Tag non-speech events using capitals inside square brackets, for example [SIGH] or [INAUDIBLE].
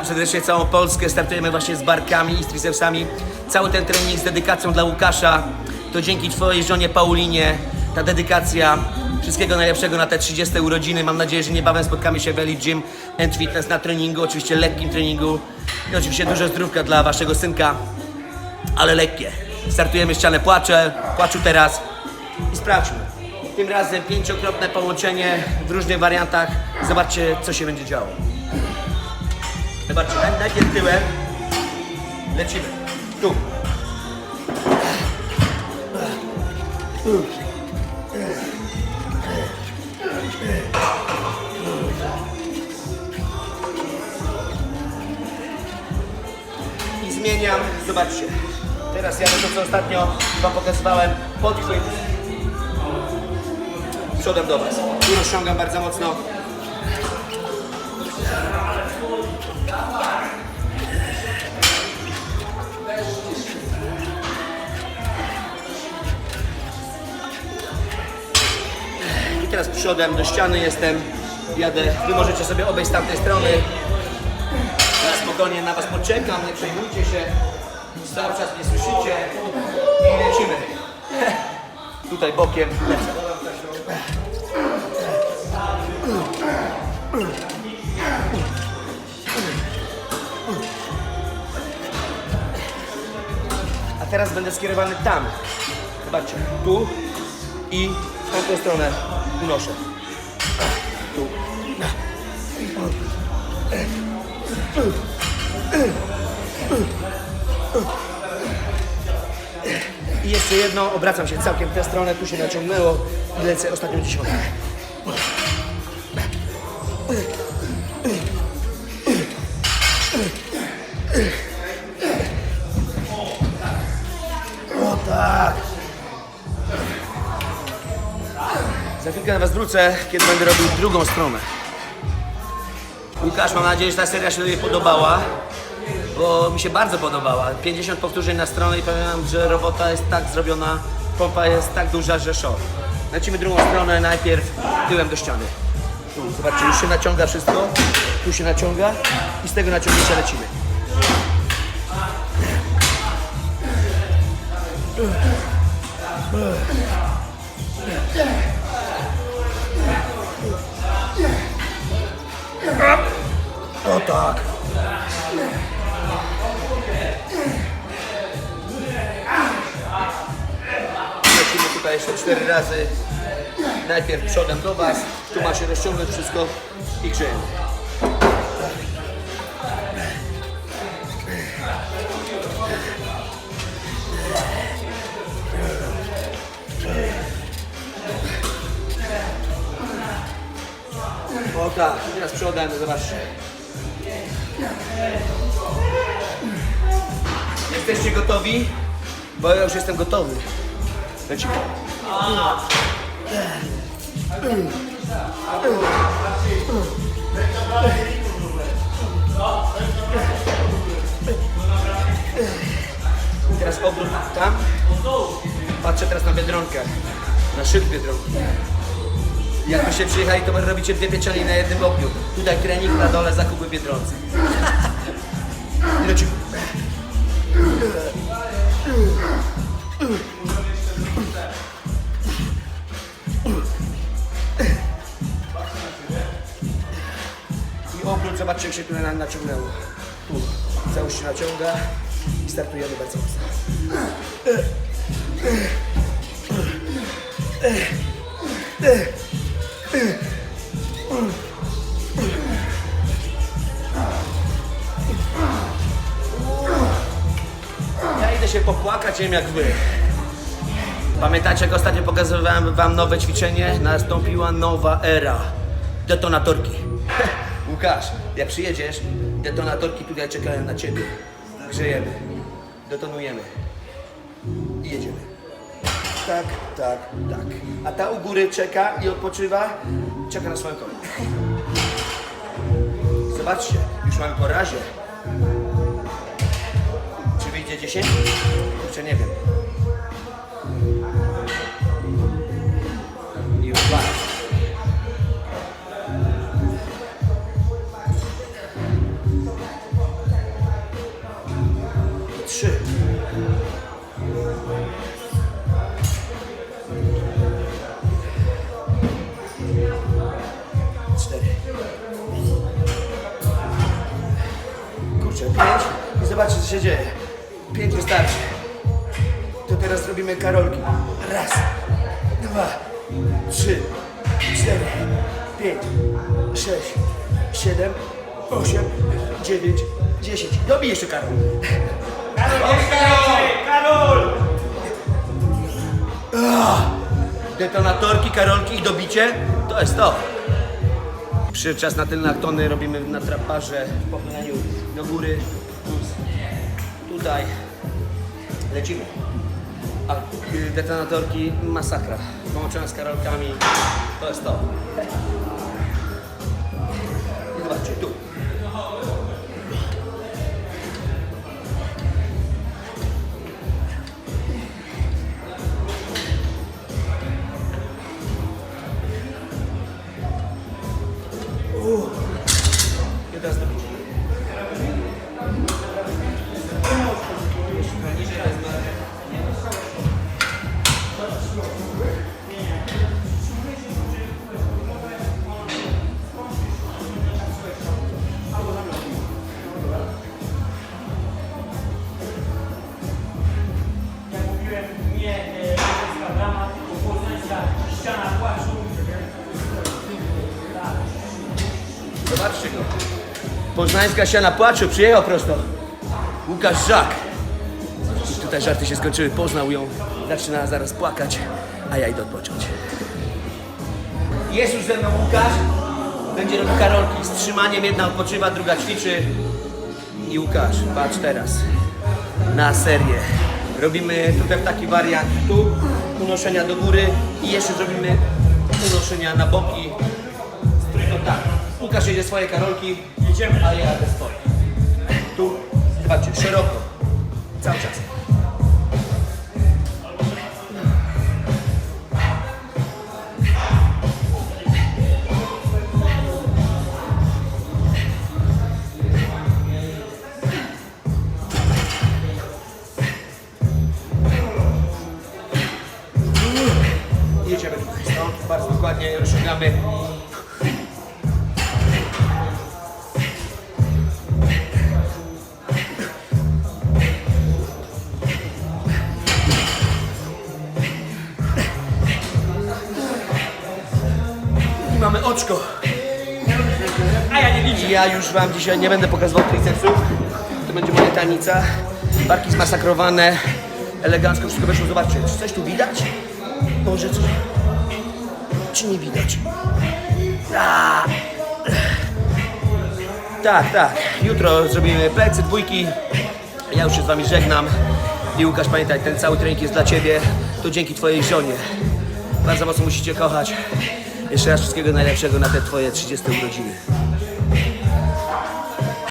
Witam serdecznie całą Polskę. Startujemy właśnie z barkami i z tricepsami. Cały ten trening z dedykacją dla Łukasza. To dzięki Twojej żonie Paulinie. Ta dedykacja. Wszystkiego najlepszego na te 30 urodziny. Mam nadzieję, że niebawem spotkamy się w Elite Gym and Fitness na treningu. Oczywiście lekkim treningu. I oczywiście dużo zdrówka dla Waszego synka. Ale lekkie. Startujemy ścianę płacze. Płaczu teraz. I sprawdźmy. Tym razem pięciokrotne połączenie w różnych wariantach. Zobaczcie, co się będzie działo. Zobaczcie, naj- najpierw tyłem. Lecimy. Tu. I zmieniam. Zobaczcie. Teraz jadę to, co ostatnio Wam pokazywałem. Podchwyt. Przodem do Was. Tu rozciągam bardzo mocno. I teraz przodem do ściany jestem. Jadę. Wy możecie sobie obejść z tamtej strony. Ja spokojnie na Was poczekam, nie przejmujcie się. Cały czas mnie słyszycie. I lecimy. [LAUGHS] Tutaj bokiem lecę. Teraz będę skierowany tam. Zobaczcie, tu i w tamtą stronę unoszę. Tu. I jeszcze jedno, obracam się całkiem w tę stronę, tu się naciągnęło lecę ostatnią dziesiątkę. Za chwilkę na Was wrócę, kiedy będę robił drugą stronę. Łukasz, mam nadzieję, że ta seria się Tobie podobała, bo mi się bardzo podobała. 50 powtórzeń na stronę i powiem wam, że robota jest tak zrobiona, pompa jest tak duża, że szok. Lecimy drugą stronę, najpierw tyłem do ściany. Tu, zobaczcie, już się naciąga wszystko, tu się naciąga i z tego naciągnięcia lecimy. Razy. Najpierw przodem do Was, tu ma się rozciągnąć wszystko i grzejemy. O tak, teraz przodem, zobaczcie. Jesteście gotowi? Bo ja już jestem gotowy. Lecimy. Teraz obrót tam. Patrzę teraz na biedronkę. Na szyb biedronki. Jakbyście przyjechali, to robicie dwie pieczenie na jednym ogniu. Tutaj trening, na dole zakupy Biedronce. I lecimy. Zobaczcie jak się tutaj na- naciągnęło. Tu. Całość się naciąga i startujemy bardzo mocno. Ja idę się popłakać, nie wiem jak wy. Pamiętacie, jak ostatnio pokazywałem wam nowe ćwiczenie? Nastąpiła nowa era. Detonatorki. [LAUGHS] Łukasz, jak przyjedziesz, detonatorki tutaj czekają na ciebie. Grzejemy, detonujemy i jedziemy. Tak, tak, tak. A ta u góry czeka i odpoczywa, czeka na swoją kolej. Zobaczcie, już mamy po razie. Czy wyjdzie 10? Kurczę, nie wiem. Trzy. Cztery. Kurczę, pięć i zobaczcie co się dzieje. Pięć wystarczy. To teraz robimy karolki. Raz, dwa, trzy, cztery, pięć, sześć, siedem, osiem, dziewięć, dziesięć. Dobij jeszcze Karol. Detonatorki, karolki i dobicie to jest to. Przyszedł czas na tylne aktony, robimy na traparze, w pochyleniu do góry, tutaj. Lecimy. A y, detonatorki masakra. Połączone z karolkami to jest to. Zobaczcie go. Poznańska siana płaczu, przyjechał prosto. Łukasz Żak. I tutaj żarty się skończyły, poznał ją, zaczyna zaraz płakać, a ja idę odpocząć. Jest już ze mną Łukasz, będzie robił karolki z trzymaniem, jedna odpoczywa, druga ćwiczy. I Łukasz, patrz teraz na serię. Robimy tutaj taki wariant tu, unoszenia do góry i jeszcze zrobimy unoszenia na boki tylko tak. Łukasz jedzie swoje karolki, Jedziemy. a ja jadę swoje. Tu, zobaczcie, szeroko. Cały czas. Ja już wam dzisiaj nie będę pokazywał tricepsów. To będzie moja tanica. Barki zmasakrowane. Elegancko wszystko weszło. Zobaczcie, czy coś tu widać? Może coś? Czy nie widać? A! Tak, tak. Jutro zrobimy plecy, dwójki. Ja już się z wami żegnam. I Łukasz, pamiętaj, ten cały trening jest dla ciebie. To dzięki twojej żonie. Bardzo mocno musicie kochać. Jeszcze raz wszystkiego najlepszego na te twoje 30 urodziny.